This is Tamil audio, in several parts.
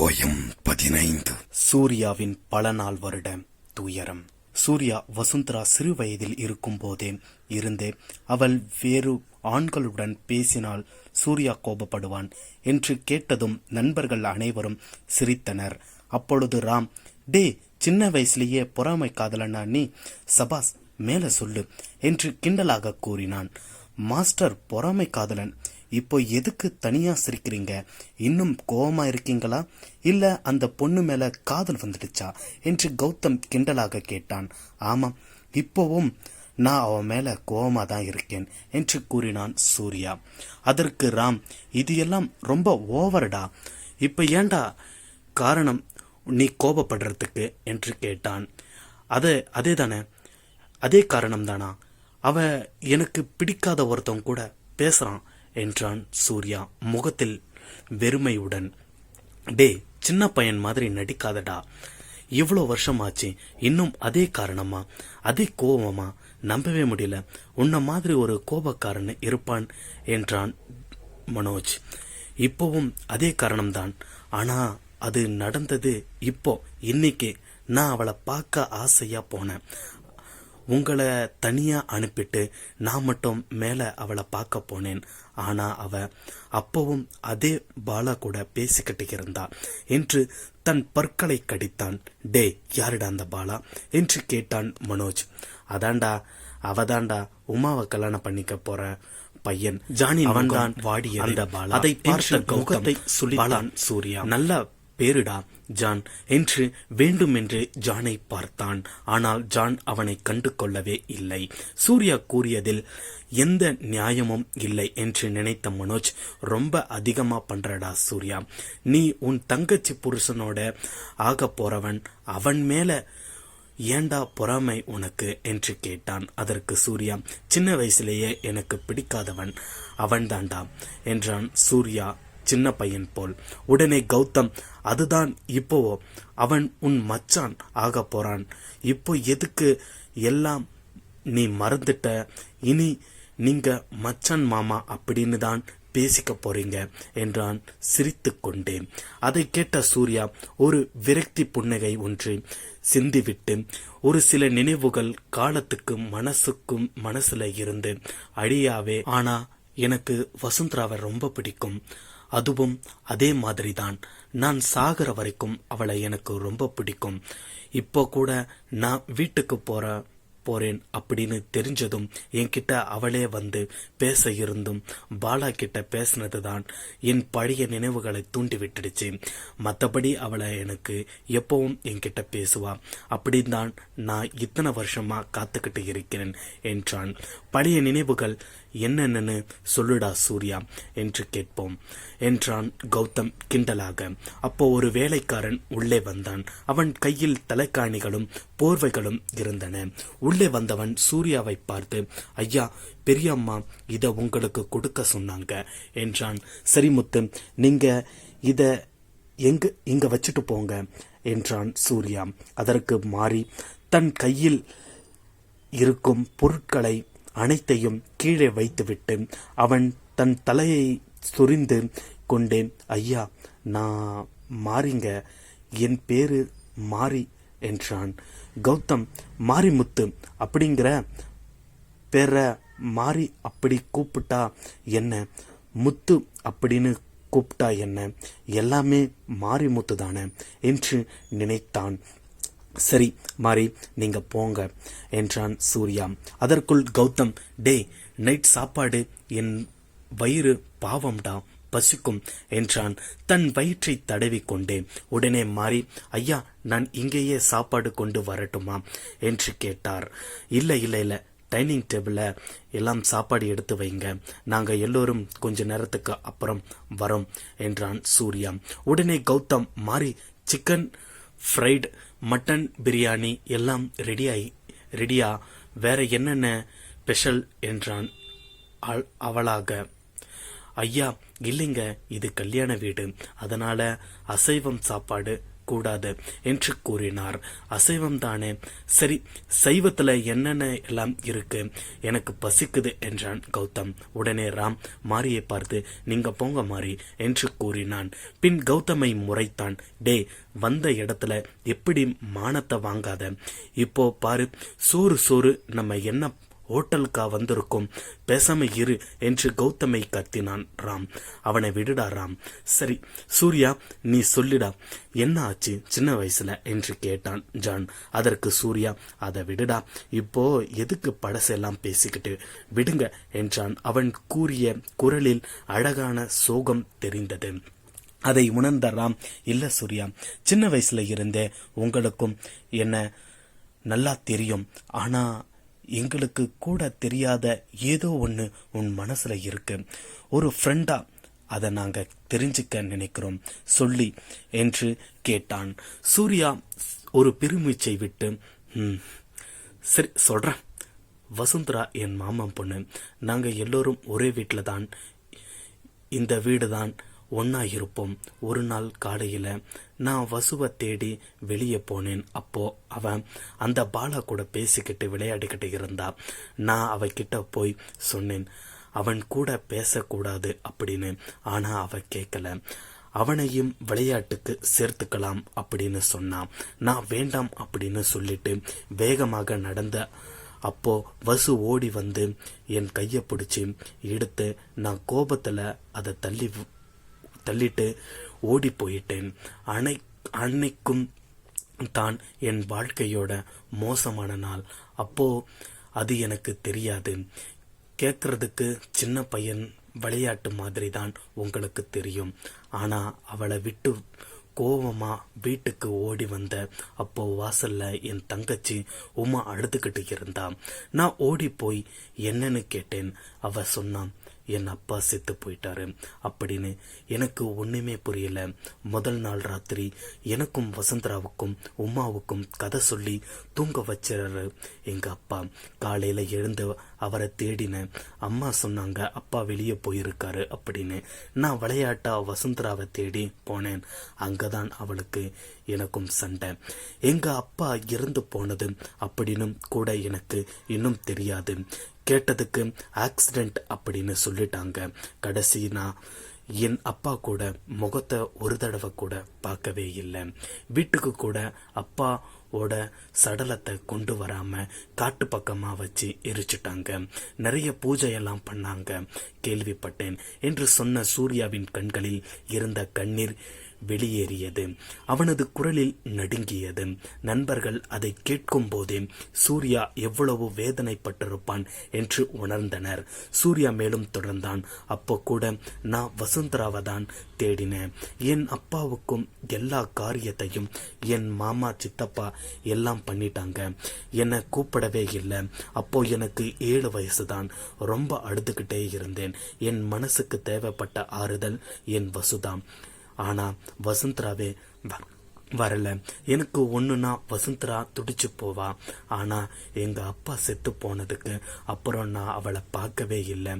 அத்தியாயம் பதினைந்து. சூர்யாவின் பல நாள் வருட துயரம். சூர்யா வசுந்தரா சிறு வயதில் இருக்கும் போதே இருந்தே அவள் வேறு ஆண்களுடன் பேசினால் சூர்யா கோபப்படுவான் என்று கேட்டதும் நண்பர்கள் அனைவரும் சிரித்தனர். அப்பொழுது ராம் டே சின்ன வயசுலயே பொறாமை காதலனா நீ? சபாஸ் மேல சொல்லு என்று கிண்டலாக கூறினான். மாஸ்டர் பொறாமை காதலன் இப்போ எதுக்கு தனியா சிரிக்கிறீங்க? இன்னும் கோவமா இருக்கீங்களா? இல்ல அந்த பொண்ணு மேல காதல் வந்துடுச்சா? என்று கௌதம் கிண்டலாக கேட்டான். ஆமாம் இப்போவும் நான் அவன் மேல கோவமா தான் இருக்கேன் என்று கூறினான் சூர்யா. அதற்கு ராம் இது எல்லாம் ரொம்ப ஓவர்டா. இப்ப ஏன்டா காரணம் நீ கோபப்படுறதுக்கு? என்று கேட்டான். அதே அதே தானே அதே காரணம் தானா? அவ எனக்கு பிடிக்காத ஒருத்தவங்க கூட பேசுறான். என்றான் சூர்யா முகத்தில் வெறுமையுடன். டே சின்ன பையன் மாதிரி நடிக்காதடா. இவ்வளோ வருஷமாச்சு இன்னும் அதே காரணமா? அதே கோபமா நம்பவே முடியல. உன்ன மாதிரி ஒரு கோபக்காரன் இருப்பான் என்றான் மனோஜ். இப்போவும் அதே காரணம்தான். ஆனா அது நடந்தது இப்போ இன்னைக்கு. நான் அவளை பார்க்க ஆசையா போனேன். உங்களை தனியா அனுப்பிட்டு நான் மட்டும் மேல அவளை பார்க்க போனேன். ஆனா அவ அப்பவும் அதே பாலா கூட பேசிக்கிட்டு இருந்தா என்று தன் பற்களை கடித்தான். டே யாருடா அந்த பாலா? என்று கேட்டான் மனோஜ். அதான்டா அவதான்டா உமாவை கல்யாணம் பண்ணிக்க போற பையன். ஜானி அவன்தான் வாடிய அந்த பாலா. அதை பார்த்த முகத்தை சொல்லித்தான் சூர்யா. நல்ல பேருடா ஜான். என்று வேண்டுமென்று ஜானை பார்த்தான். ஆனால் ஜான் அவனை கண்டு கொள்ளவே இல்லை. சூர்யா கூறியதில் எந்த நியாயமும் இல்லை என்று நினைத்த மனோஜ் ரொம்ப அதிகமா பண்றடா சூர்யா. நீ உன் தங்கச்சி புருஷனோட ஆக போறவன். அவன் மேல ஏண்டா பொறாமை உனக்கு? என்று கேட்டான். அதற்கு சூர்யா சின்ன வயசுலேயே எனக்கு பிடிக்காதவன். அவன்தான்டா என்றான் சூர்யா. சின்ன பையன் போல். உடனே கௌதம் அதுதான் இப்போ அவன் உன் மச்சான் ஆக போறான். இப்போ எதுக்கு எல்லாம் நீ மறந்துட்ட? இனி நீங்க மச்சான் மாமா அப்படின்னு தான் பேசிக்க போறீங்க என்றான் சிரித்து கொண்டே அதை கேட்ட சூர்யா ஒரு விரக்தி புன்னகை ஒன்று சிந்திவிட்டு ஒரு சில நினைவுகள் காலத்துக்கு மனசுக்கும் மனசுல இருந்து அழியாவே ஆனா எனக்கு வசுந்தராவை ரொம்ப பிடிக்கும். அதுவும் அதே மாதிரி தான் நான் சாகிற வரைக்கும் அவளை எனக்கு ரொம்ப பிடிக்கும். இப்போ கூட நான் வீட்டுக்கு போற போறேன் அப்படின்னு தெரிஞ்சதும் என்கிட்ட அவளே வந்து பேச இருந்தும் பாலா கிட்ட பேசினது தான் என் பழைய நினைவுகளை தூண்டி விட்டுடுச்சு. மற்றபடி அவளை எனக்கு எப்பவும் என்கிட்ட பேசுவா. அப்படின்தான் நான் இத்தனை வருஷமா காத்துக்கிட்டு இருக்கிறேன் என்றான். பழைய நினைவுகள் என்னென்னு சொல்லுடா சூர்யா என்று கேட்போம். என்றான் கௌதம் கிண்டலாக. அப்போ ஒரு வேலைக்காரன் உள்ளே வந்தான். அவன் கையில் தலைக்காணிகளும் போர்வைகளும் இருந்தன. உள்ளே வந்தவன் சூர்யாவை பார்த்து ஐயா பெரியம்மா இதை உங்களுக்கு கொடுக்க சொன்னாங்க. என்றான். சரி முத்து நீங்க இதை எங்க இங்க வச்சுட்டு போங்க என்றான் சூர்யா. அதற்கு மாறி தன் கையில் இருக்கும் பொருட்களை அனைத்தையும் கீழே வைத்துவிட்டு அவன் தன் தலையை சொரிந்து கொண்டே ஐயா நான் மாறிங்க. என் பேரு மாறி என்றான். கௌதம் மாரிமுத்து அப்படிங்கிற பேரை மாறி அப்படி கூப்பிட்டா என்ன? முத்து அப்படின்னு கூப்பிட்டா என்ன? எல்லாமே மாரிமுத்து தானே என்று நினைத்தான். சரி மாறி நீங்க போங்க என்றான் சூர்யா. அதற்குள் கௌதம் டே நைட் சாப்பாடு என் வயிறு பாவம்டா பசிக்கும் என்றான். தன் வயிற்றை தடவி கொண்டே உடனே மாறி ஐயா நான் இங்கேயே சாப்பாடு கொண்டு வரட்டுமா? என்று கேட்டார். இல்லை இல்லை இல்லை டைனிங் டேபிளில் எல்லாம் சாப்பாடு எடுத்து வைங்க நாங்கள் எல்லோரும் கொஞ்ச நேரத்துக்கு அப்புறம் வரோம் என்றான் சூர்யா. உடனே கௌதம் மாறி சிக்கன் ஃப்ரைட் மட்டன் பிரியாணி எல்லாம் ரெடியாயி ரெடியா வேற என்னென்ன ஸ்பெஷல் என்றான் அவளாக. ஐயா இல்லைங்க இது கல்யாண வீடு. அதனால அசைவம் சாப்பாடு கூடாது என்று கூறினார். அசைவம் தானே சரி சைவத்துல என்னென்ன எல்லாம் இருக்கு? எனக்கு பசிக்குது என்றான் கௌதம். உடனே ராம் மாரியை பார்த்து நீங்க போங்க மாறி என்று கூறினான். பின் கௌதமை முறைத்தான். டே வந்த இடத்துல எப்படி மானத்தை வாங்காத? இப்போ பாரு சோறு சோறு நம்ம என்ன ஹோட்டலுக்கா வந்திருக்கும். பேசாம இரு என்று கௌதமை கத்தினான் ராம். அவனை விடுடா ராம். சரி சூர்யா நீ சொல்லிடா. என்ன ஆச்சு சின்ன வயசுல என்று கேட்டான் ஜான். அதற்கு சூர்யா அதை விடுடா. இப்போ எதுக்கு பழசெல்லாம் பேசிக்கிட்டு விடுங்க என்றான். அவன் கூறிய குரலில் அழகான சோகம் தெரிந்தது. அதை உணர்ந்த ராம் இல்ல சூர்யா சின்ன வயசுல இருந்தே உங்களுக்கும் என்ன நல்லா தெரியும். ஆனா எங்களுக்கு கூட தெரியாத ஏதோ ஒன்று உன் மனசில் இருக்கு. ஒரு ஃப்ரெண்டா அதை நாங்கள் தெரிஞ்சுக்க நினைக்கிறோம். சொல்லி என்று கேட்டான். சூர்யா ஒரு பெருமூச்சை விட்டு "ம், சரி சொல்கிறேன் வசுந்தரா என் மாமன் பொண்ணு நாங்கள் எல்லோரும் ஒரே வீட்டில் தான். இந்த வீடு தான் ஒன்னா இருப்போம் ஒரு நாள் காலையில நான் வசுவை தேடி வெளியே போனேன். அப்போ அவன் அந்த பாலா கூட பேசிக்கிட்டு விளையாடிக்கிட்டு இருந்தா. நான் அவகிட்ட போய் சொன்னேன் அவன் கூட பேசக்கூடாது அப்படின்னு. ஆனா அவ கேட்கல அவனையும் விளையாட்டுக்கு சேர்த்துக்கலாம் அப்படின்னு சொன்னான் நான் வேண்டாம் அப்படின்னு சொல்லிட்டு வேகமாக நடந்த அப்போ வசு ஓடி வந்து என் கையை பிடிச்சி எடுத்து நான் கோபத்துல அதை தள்ளி தள்ளிட்டு ஓடி போயிட்டேன் அனை அன்னைக்கும் தான் என் வாழ்க்கையோட மோசமான நாள். அப்போ அது எனக்கு தெரியாது. கேட்கறதுக்கு சின்ன பையன் விளையாட்டு மாதிரி தான் உங்களுக்கு தெரியும். ஆனா அவளை விட்டு கோவமா வீட்டுக்கு ஓடி வந்த அப்போ வாசல்ல என் தங்கச்சி உமா அழுதுகிட்டு இருந்தா. நான் ஓடி போய் என்னன்னு கேட்டேன். அவ சொன்னான் என் அப்பா செத்து போயிட்டாரு. அப்படின்னு எனக்கு ஒண்ணுமே புரியல. முதல் நாள் ராத்திரி எனக்கும் வசந்தராவுக்கும் உமாவுக்கும் கதை சொல்லி தூங்க வச்சிடறாரு எங்க அப்பா. காலையில எழுந்து அவரை தேடினேன் அம்மா சொன்னாங்க அப்பா வெளியே போயிருக்காரு அப்படின்னு. நான் விளையாட்டா வசுந்தராவை தேடி போனேன். அங்கதான் அவளுக்கு எனக்கும் சண்டை. எங்க அப்பா இறந்து போனது அப்படின்னு கூட எனக்கு இன்னும் தெரியாது. கேட்டதுக்கு ஆக்சிடென்ட் அப்படின்னு சொல்லிட்டாங்க. கடைசி நான் என் அப்பா கூட முகத்தை ஒரு தடவை கூட பார்க்கவே இல்லை. வீட்டுக்கு கூட அப்பா ஓட சடலத்தை கொண்டு வராம காட்டு பக்கமா வச்சு எரிச்சிட்டாங்க. நிறைய பூஜையெல்லாம் பண்ணாங்க. கேள்விப்பட்டேன். என்று சொன்ன சூர்யாவின் கண்களில் இருந்த கண்ணீர் வெளியேறியது. அவனது குரலில் நடுங்கியது. நண்பர்கள் அதை கேட்கும் போதே சூர்யா எவ்வளவு வேதனைப்பட்டிருப்பான் என்று உணர்ந்தனர். சூர்யா மேலும் தொடர்ந்தான். அப்போ கூட நான் வசுந்தராவை தான் தேடினேன். என் அப்பாவுக்கும் எல்லா காரியத்தையும் என் மாமா சித்தப்பா எல்லாம் பண்ணிட்டாங்க. என்னை கூப்பிடவே இல்லை. அப்போ எனக்கு ஏழு வயசு தான் ரொம்ப அழுதுகிட்டே இருந்தேன். என் மனசுக்கு தேவைப்பட்ட ஆறுதல் என் வசுதான். ஆனா வசுந்தராவே வ- வரல. எனக்கு ஒண்ணுனா வசுந்தரா துடிச்சு போவா. ஆனா எங்க அப்பா செத்து போனதுக்கு அப்புறம் நான் அவளை பார்க்கவே இல்லை.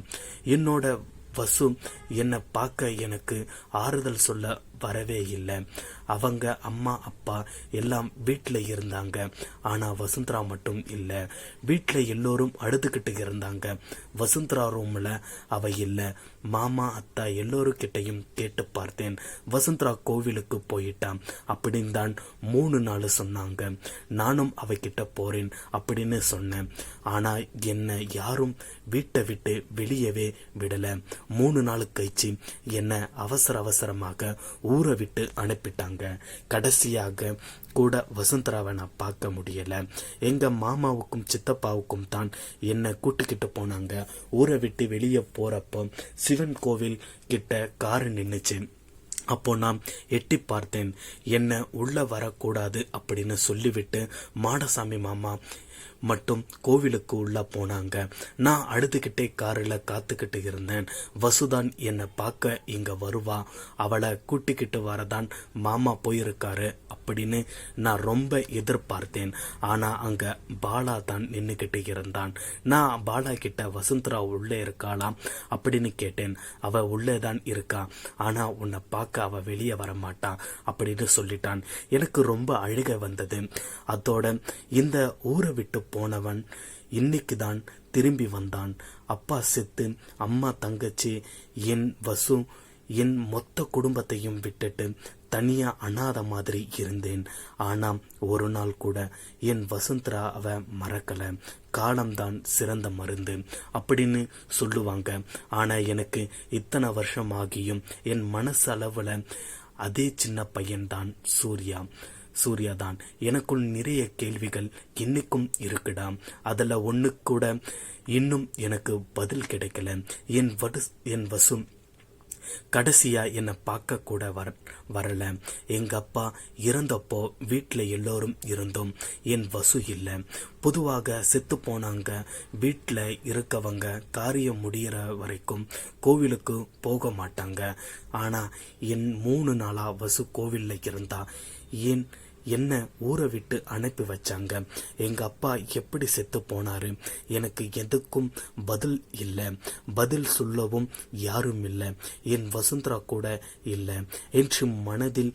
என்னோட வசு என்னை பார்க்க எனக்கு ஆறுதல் சொல்ல வரவே இல்லை. அவங்க அம்மா அப்பா எல்லாம் வீட்டில் இருந்தாங்க. ஆனா வசுந்தரா மட்டும் இல்லை. வீட்டில் எல்லோரும் அழுதுகிட்டு இருந்தாங்க. வசுந்தரா ரூம்ல அவ இல்லை. மாமா அத்தா எல்லோருக்கிட்டையும் கேட்டு பார்த்தேன். வசுந்தரா கோவிலுக்கு போயிட்டான். அப்படின்னு தான் மூணு நாள் சொன்னாங்க. நானும் அவகிட்ட போறேன் அப்படின்னு சொன்னேன். ஆனா என்னை யாரும் வீட்டை விட்டு வெளியவே விடல. மூணு நாள் கழிச்சு என்னை அவசர அவசரமாக ஊரை விட்டு அனுப்பிட்டாங்க. கடைசியாக கூட வசுந்தராவை நான் பார்க்க முடியலை. எங்கள் மாமாவுக்கும் சித்தப்பாவுக்கும் தான் என்னை கூட்டுக்கிட்டு போனாங்க. ஊரை விட்டு வெளியே போகிறப்போ சிவன் கோவில் கிட்ட காரு நின்றுச்சு அப்போ நான் எட்டி பார்த்தேன். என்ன உள்ள வரக்கூடாது அப்படின்னு சொல்லிவிட்டு மாடசாமி மாமா மட்டும் கோவிலுக்கு உள்ள போனாங்க. நான் அழுதுகிட்டே காரில் காத்துக்கிட்டு இருந்தேன். வசுதான் என்னை பார்க்க இங்க வருவா. அவளை கூட்டிக்கிட்டு வரதான் மாமா போயிருக்காரு அப்படின்னு நான் ரொம்ப எதிர்பார்த்தேன். ஆனா அங்க பாலா தான் நின்னுகிட்டு இருந்தான். நான் பாலா கிட்ட வசுந்தரா உள்ளே இருக்காளாம் அப்படின்னு கேட்டேன். அவ உள்ளே தான் இருக்கா. ஆனா உன்னை பார்க்க அவ வெளியே வர மாட்டான் அப்படின்னு சொல்லிட்டான். எனக்கு ரொம்ப அழுகை வந்தது. அதோட இந்த ஊரை விட்டு போனவன் இன்னைக்கு தான் திரும்பி வந்தான். அப்பா செத்து அம்மா தங்கச்சி என் வசு என் மொத்த குடும்பத்தையும் விட்டுட்டு தனியா அனாத மாதிரி இருந்தேன். ஆனா ஒரு நாள் கூட என் வசுந்தரா அவ மறக்கல. காலம்தான் சிறந்த மருந்து அப்படின்னு சொல்லுவாங்க. ஆனா எனக்கு இத்தனை வருஷம் ஆகியும் என் மனசளவுல அதே சின்ன பையன்தான் சூர்யா. சூர்யா தான் எனக்குள் நிறைய கேள்விகள் இன்னைக்கும் இருக்குடா அதில் ஒன்று கூட இன்னும் எனக்கு பதில் கிடைக்கல. என் வடு என் வசு கடைசியா என்னை பார்க்க கூட வர வரல. எங்க அப்பா இறந்தப்போ வீட்டில் எல்லோரும் இருந்தோம். என் வசு இல்லை. பொதுவாக செத்து போனாங்க. வீட்டில் இருக்கவங்க காரியம் முடியிற வரைக்கும் கோவிலுக்கு போக மாட்டாங்க. ஆனா என் மூணு நாளா வசு கோவிலில் இருந்தா ஏன் என்ன ஊரை விட்டு அனுப்பி வச்சாங்க? எங்க அப்பா எப்படி செத்து போனாரு? எனக்கு எதுக்கும் பதில் இல்லை. பதில் சொல்லவும் யாரும் இல்லை. என் வசுந்தரா கூட இல்லை. என்று மனதில்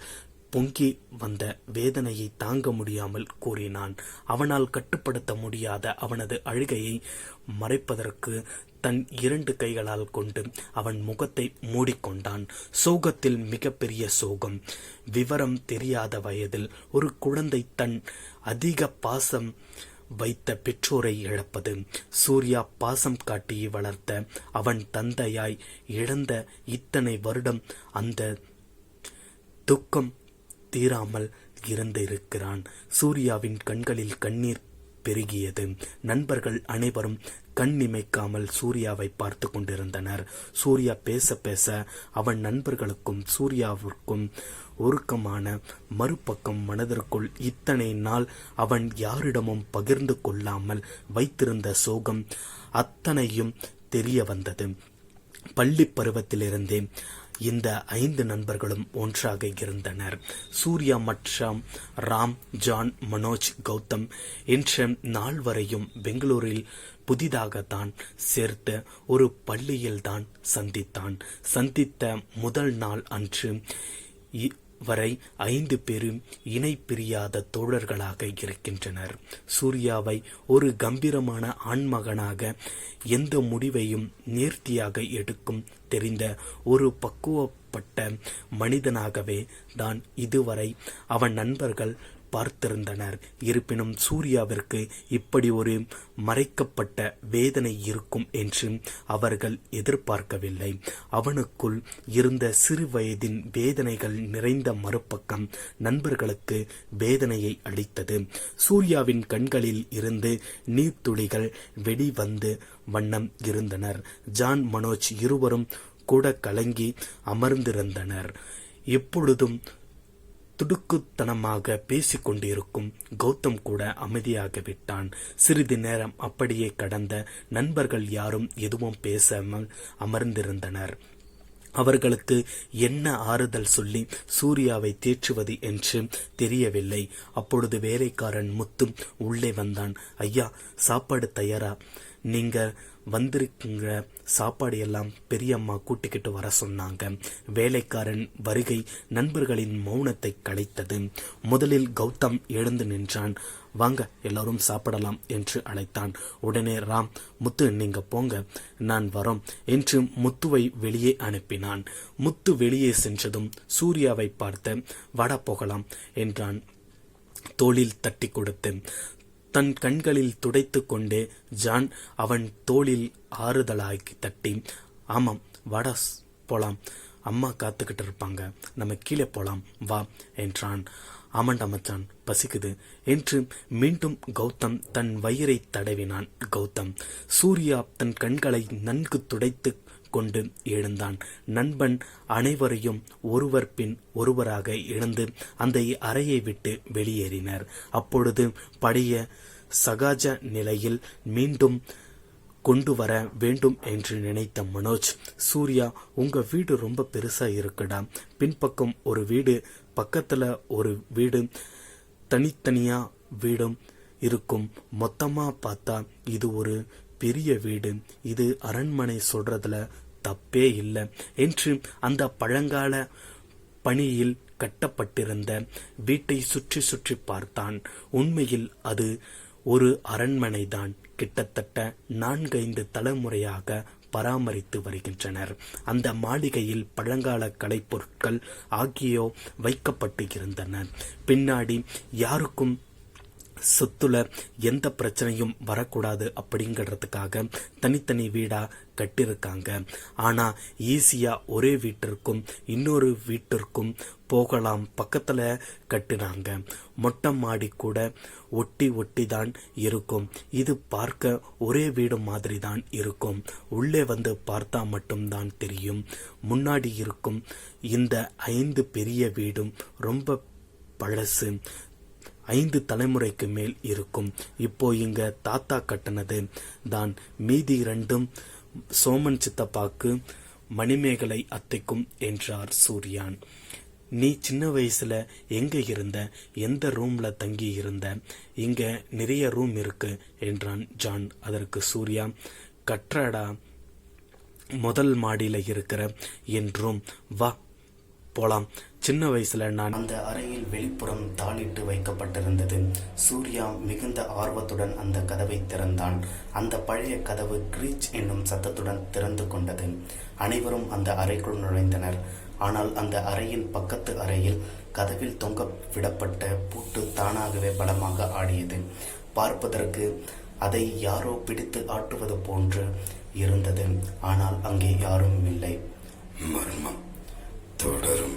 பொங்கி வந்த வேதனையை தாங்க முடியாமல் கூறினான். அவனால் கட்டுப்படுத்த முடியாத அவனது அழுகையை மறைப்பதற்கு தன் இரண்டு கைகளால் கொண்டு அவன் முகத்தை மூடிக்கொண்டான். சோகத்தில் மிகப்பெரிய சோகம். விவரம் தெரியாத வயதில் ஒரு குழந்தை தன் அதிக பாசம் வைத்த பெற்றோரை இழப்பது. சூர்யா பாசம் காட்டி வளர்த்த அவன் தந்தையாய் இழந்த இத்தனை வருடம் அந்த துக்கம் தீராமல் இருந்திருக்கிறான். சூர்யாவின் கண்களில் கண்ணீர் பெருகியது. நண்பர்கள் அனைவரும் கண் இமைக்காமல் சூர்யாவை பார்த்து கொண்டிருந்தனர். சூர்யா பேச பேச அவன் நண்பர்களுக்கும் சூர்யாவிற்கும் ஒருக்கமான மறுபக்கம் மனதிற்குள் இத்தனை நாள் அவன் யாரிடமும் பகிர்ந்து கொள்ளாமல் வைத்திருந்த சோகம் அத்தனையும் தெரிய வந்தது. பள்ளி பருவத்திலிருந்தே இந்த ஐந்து நண்பர்களும் ஒன்றாக இருந்தனர். சூர்யா மற்றும் ராம் ஜான் மனோஜ் கௌதம் என்ற நால்வரையும் பெங்களூரில் புதிதாகத்தான் சேர்த்த ஒரு பள்ளியில்தான் சந்தித்தான். சந்தித்த முதல் நாள் அன்று வரை ஐந்து பேரும் இணை பிரியாத தோழர்களாக இருக்கின்றனர். சூர்யாவை ஒரு கம்பீரமான ஆண்மகனாக எந்த முடிவையும் நேர்த்தியாக எடுக்கும் தெரிந்த ஒரு பக்குவப்பட்ட மனிதனாகவே தான் இதுவரை அவன் நண்பர்கள் பார்த்திருந்தனர். இருப்பினும் சூர்யாவிற்கு இப்படி ஒரு மறைக்கப்பட்ட வேதனை இருக்கும் என்று அவர்கள் எதிர்பார்க்கவில்லை. அவனுக்குள் இருந்த சிறு வயதின் வேதனைகள் நிறைந்த மறுபக்கம் நண்பர்களுக்கு வேதனையை அளித்தது. சூர்யாவின் கண்களில் இருந்து நீர்த்துளிகள் வெடிவந்து வண்ணம் இருந்தனர். ஜான் மனோஜ் இருவரும் கூட கலங்கி அமர்ந்திருந்தனர். எப்பொழுதும் துடுக்குத்தனமாக பேசிக்கொண்டிருக்கும் கௌதம் கூட அமைதியாக விட்டான். சிறிது நேரம் அப்படியே கடந்த நண்பர்கள் யாரும் எதுவும் பேசாமல் அமர்ந்திருந்தனர். அவர்களுக்கு என்ன ஆறுதல் சொல்லி சூர்யாவை தேற்றுவது என்று தெரியவில்லை. அப்பொழுது வேலைக்காரன் முத்தும் உள்ளே வந்தான். ஐயா சாப்பாடு தயாரா? நீங்க வந்திருக்கிற சாப்பாடு எல்லாம் பெரியம்மா கூட்டிக்கிட்டு வர சொன்னாங்க. வேலைக்காரன் வருகை நண்பர்களின் மௌனத்தை கலைத்தது முதலில் கௌதம் எழுந்து நின்றான். வாங்க எல்லாரும் சாப்பிடலாம் என்று அழைத்தான். உடனே ராம் முத்து நீங்க போங்க. நான் வரோம் என்று முத்துவை வெளியே அனுப்பினான். முத்து வெளியே சென்றதும் சூர்யாவை பார்த்து வட போகலாம் என்றான். தோளில் தட்டி கொடுத்து தன் கண்களில் துடைத்து கொண்டே ஜான் அவன் தோளில் ஆறுதலாக்கி தட்டி ஆமாம் வட போலாம். அம்மா காத்துக்கிட்டு இருப்பாங்க நம்ம கீழே போலாம். வா என்றான். ஆமாண்டா மச்சான் பசிக்குது என்று மீண்டும் கௌதம் தன் வயிறை தடவினான். கௌதம் சூர்யா தன் கண்களை நன்கு துடைத்து கொண்டு எழுந்தான். நண்பன் அனைவரையும் ஒருவர் பின் ஒருவராக இழந்து அந்த அறையை விட்டு வெளியேறினர். அப்பொழுது பழைய சகாஜ நிலையில் மீண்டும் கொண்டு வர வேண்டும் என்று நினைத்த மனோஜ் சூர்யா உங்க வீடு ரொம்ப பெருசா இருக்குடா. பின்பக்கம் ஒரு வீடு பக்கத்துல ஒரு வீடு தனித்தனியா வீடும் இருக்கும். மொத்தமா பார்த்தா இது ஒரு பெரிய வீடு. இது அரண்மனை சொல்றதுல தப்பே இல்லை என்று அந்த பழங்கால பணியில் கட்டப்பட்டிருந்த வீட்டை சுற்றி சுற்றி பார்த்தான். உண்மையில் அது ஒரு அரண்மனைதான் கிட்டத்தட்ட நான்கைந்து தலைமுறையாக பராமரித்து வருகின்றனர். அந்த மாளிகையில் பழங்கால கலைப்பொருட்கள் ஆகியோ வைக்கப்பட்டு இருந்தன. பின்னாடி யாருக்கும் சொத்துல எந்த பிரச்சனையும் வரக்கூடாது அப்படிங்கிறதுக்காக தனித்தனி வீடா கட்டியிருக்காங்க ஆனா ஈஸியா ஒரே வீட்டிற்கும் இன்னொரு வீட்டிற்கும் போகலாம் பக்கத்துல கட்டினாங்க. மொட்டை மாடி கூட ஒட்டி ஒட்டி தான் இருக்கும். இது பார்க்க ஒரே வீடு மாதிரி தான் இருக்கும். உள்ளே வந்து பார்த்தா மட்டும்தான் தெரியும். முன்னாடி இருக்கும் இந்த ஐந்து பெரிய வீடும் ரொம்ப பழசு. ஐந்து தலைமுறைக்கு மேல் இருக்கும். இப்போ இங்க தாத்தா கட்டினது. தான் மீதி ரெண்டும் சோமன் சித்தப்பாக்கு மணிமேகலை அத்தைக்கும் என்றார் சூர்யான். நீ சின்ன வயசுல எங்க இருந்த? எந்த ரூம்ல தங்கி இருந்த? இங்க நிறைய ரூம் இருக்கு என்றான் ஜான். அதற்கு சூர்யா கற்றடா முதல் மாடியில இருக்கிற என் ரூம். வா போலாம். சின்ன வயசுல நான் அந்த அறையில் வெளிப்புறம் தாளிட்டு வைக்கப்பட்டிருந்தது. சூர்யா மிகுந்த ஆர்வத்துடன் அந்த கதவை திறந்தான். அந்த பழைய கதவு கிரீச் என்னும் சத்தத்துடன் திறந்து கொண்டது. அனைவரும் அந்த அறைக்குள் நுழைந்தனர். ஆனால் அந்த அறையின் பக்கத்து அறையில் கதவில் தொங்க விடப்பட்ட பூட்டு தானாகவே பலமாக ஆடியது. பார்ப்பதற்கு அதை யாரோ பிடித்து ஆட்டுவது போன்று இருந்தது. ஆனால் அங்கே யாரும் இல்லை. மர்மம். തുടരും